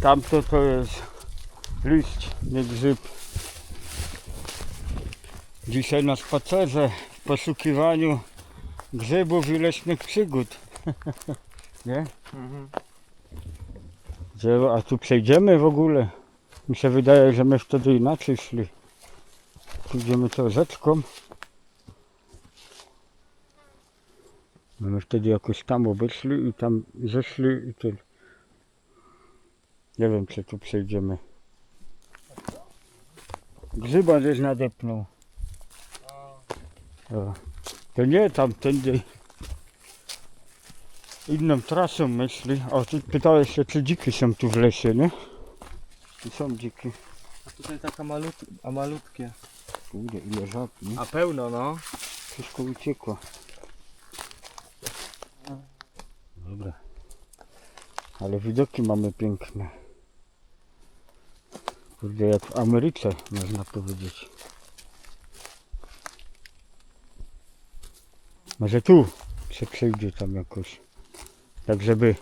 Tamto to jest liść, nie grzyb. Dzisiaj na spacerze w poszukiwaniu grzybów i leśnych przygód. nie? Gdzie, a tu przejdziemy w ogóle. Mi się wydaje, że my wtedy inaczej szli. Tu idziemy tą rzeczką. No my wtedy jakoś tam obeszli i tam zeszli i tyle. Nie wiem, czy tu przejdziemy. Grzyba żeś nadepnął. O. To nie tamtędy. Inną trasą myśli. O, ty pytałeś się, czy dziki są tu w lesie, nie? Tu są dziki. A tutaj taka malut, a malutkie. Kurde, ile żab, nie? A pełno no. Wszystko uciekło. Dobra. Ale widoki mamy piękne. Kurde, jak w Ameryce, można powiedzieć. Może tu się przejdzie tam jakoś. Tak, żeby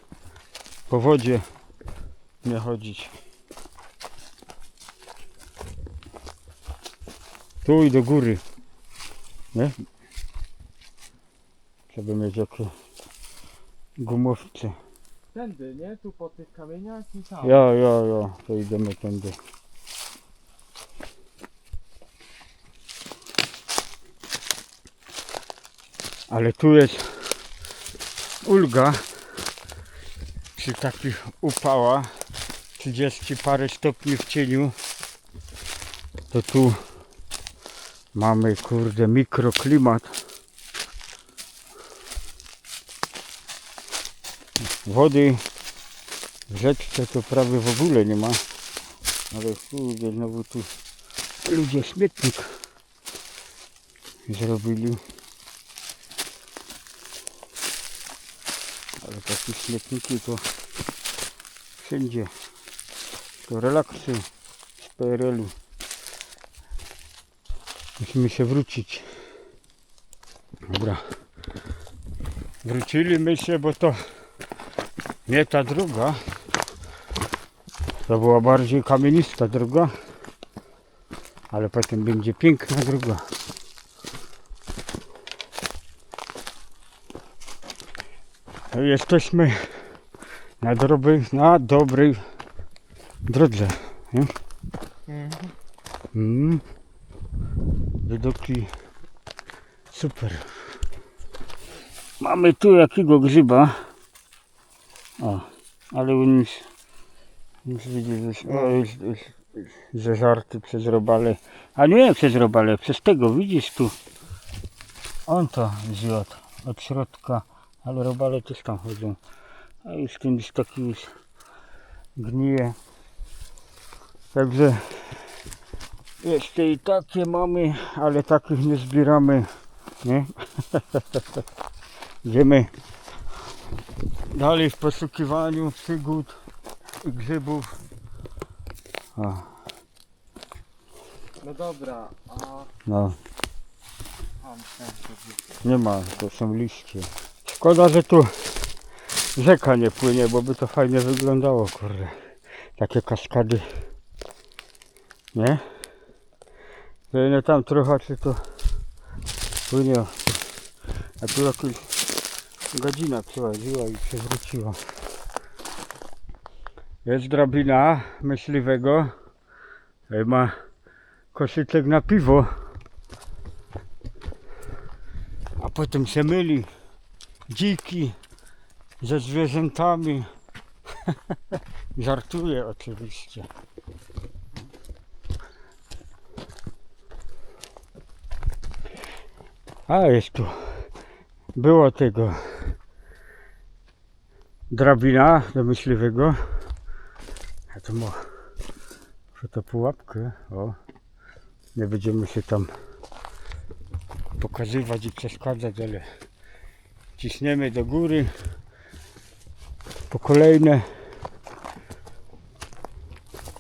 po wodzie nie chodzić. Tu i do góry. Nie? Żeby mieć jakieś gumowce. Tędy, nie? Tu po tych kamieniach i tam. Ja, ja, ja, to idziemy tędy. Ale tu jest ulga przy takich upałach 30 parę stopni w cieniu to tu mamy kurde mikroklimat wody w rzeczce to prawie w ogóle nie ma. Ale kurde, znowu tu ludzie śmietnik zrobili. Ale takie śmietniki to wszędzie. To relaksy z PRL-u. Musimy się wrócić. Dobra. Wróciliśmy się, bo to nie ta druga. To była bardziej kamienista droga. Ale potem będzie piękna droga. No i Jesteśmy na dobrej, na dobrej drodze. Nie? Mhm. Mm. Widoki super. Mamy tu jakiego grzyba. O, ale on już, już widzę, że, o, zeżarty przez robale. A nie przez robale, przez tego, widzisz tu. On to zjadł od środka, ale robale też tam chodzą. A już ten taki już gnije. Także jeszcze i takie mamy, ale takich nie zbieramy. Nie? Idziemy dalej w poszukiwaniu przygód i grzybów. O, No dobra, a no, nie ma, to są liście. Szkoda, że tu rzeka nie płynie, bo by to fajnie wyglądało, kurde. Takie kaskady. Nie? To nie tam trochę, czy to płynie. A tu godzina przechodziła i przewróciła. Jest drabina myśliwego. Ma koszyczek na piwo. A potem się myli dziki ze zwierzętami. Żartuję oczywiście. A jest tu. Było tego drabina do myśliwego. A to ma to pułapkę. O. Nie będziemy się tam pokazywać i przeszkadzać, ale ciśniemy do góry po kolejne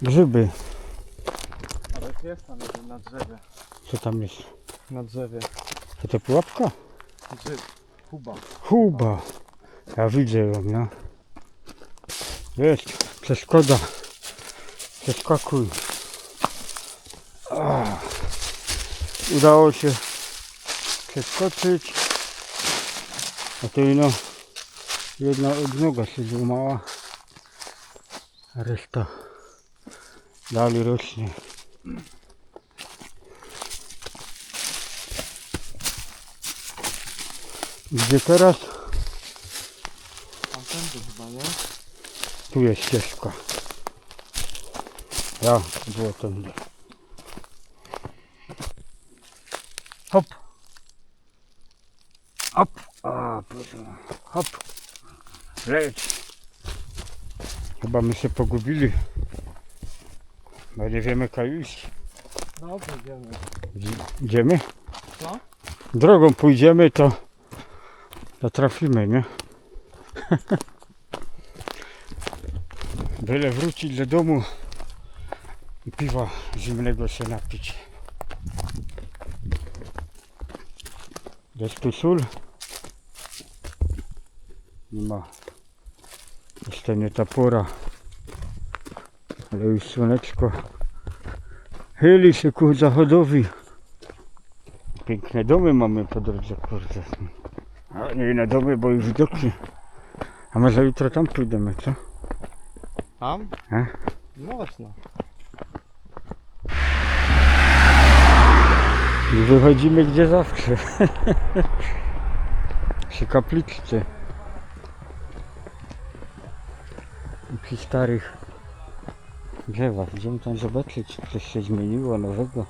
grzyby. Ale jest tam jeden na drzewie. Co tam jest? Na drzewie. To to pułapka? Grzyb. Kuba. Huba. Ja widzę ją, no. Jest przeszkoda Przeskakuj. Udało się przeskoczyć. A to ino jedna odnoga się złamała. Reszta dalej rośnie. Gdzie teraz? Tu jest ścieżka. Ja, było tędy. Hop. Hop. Proszę. Hop. Leć. Chyba my się pogubili. Bo nie wiemy iść. No, pójdziemy. Gdzie- Idziemy? Co? Drogą pójdziemy, to, to trafimy, nie? Byle wrócić do domu i piwa zimnego się napić. Jest tu sól? Nie ma. Jeszcze nie ta pora. Ale już słoneczko chyli się ku zachodowi. Piękne domy mamy po drodze, kurde. A nie na domy, bo już widoki. A może jutro tam pójdziemy, co? Tam? E? Można. I wychodzimy gdzie zawsze. Przy kapliczce. I Przy starych drzewach. Idziemy tam zobaczyć, czy coś się zmieniło nowego.